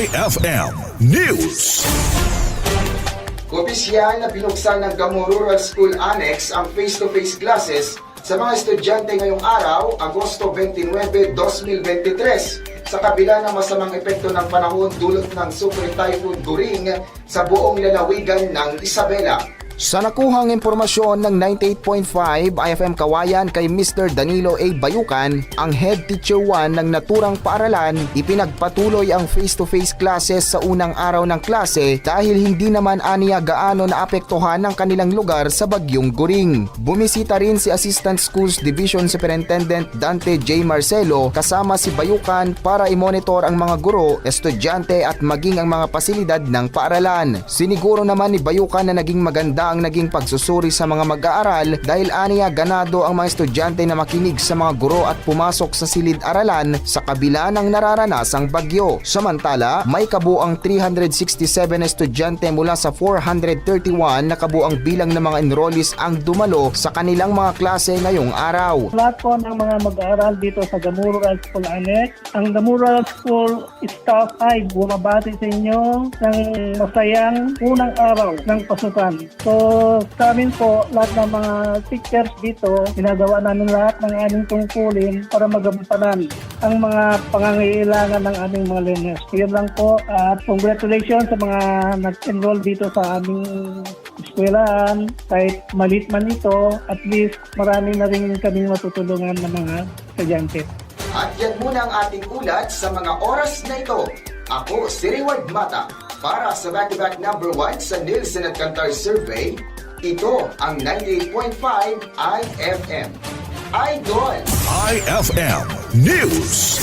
IFM News. Opisyal na binuksan ng Gamo Rural School Annex ang face-to-face classes sa mga estudyante ngayong araw, Agosto 29, 2023 sa kabila ng masamang epekto ng panahon dulot ng Super Typhoon During sa buong lalawigan ng Isabela. Sa nakuhang impormasyon ng 98.5 IFM Kawayan kay Mr. Danilo A. Bayukan, ang head teacher 1 ng naturang paaralan, ipinagpatuloy ang face-to-face classes sa unang araw ng klase dahil hindi naman aniya gaano naapektuhan ng kanilang lugar sa bagyong Guring. Bumisita rin si Assistant Schools Division Superintendent Dante J. Marcelo kasama si Bayukan para i-monitor ang mga guro, estudyante at maging ang mga pasilidad ng paaralan. Siniguro naman ni Bayukan na naging maganda ang naging pagsusuri sa mga mag-aaral dahil aniya ganado ang mga estudyante na makinig sa mga guro at pumasok sa silid-aralan sa kabila ng nararanasang bagyo. Samantala, may kabuang 367 estudyante mula sa 431 na kabuang bilang ng mga enrollees ang dumalo sa kanilang mga klase ngayong araw. lahat po ng mga mag-aaral dito sa Gamuro Rural School Annex. Ang Gamuro Rural School staff ay bumabati sa inyo ng masayang unang araw ng pasukan. So sa amin po, lahat ng mga teachers dito, ginagawa namin lahat ng aming tungkulin para magampanan ang mga pangangailangan ng aming mga learners. Yun lang po at congratulations sa mga nag-enroll dito sa aming eskwelahan. Kahit malit man ito, at least marami na rin kaming matutulungan ng mga estudyante. At yan muna ang ating ulat sa mga oras na ito. Ako si Reward Mata para sa back-to-back number 1 sa Nielsen at Kantar Survey. Ito ang 98.5 IFM. Idol! IFM News.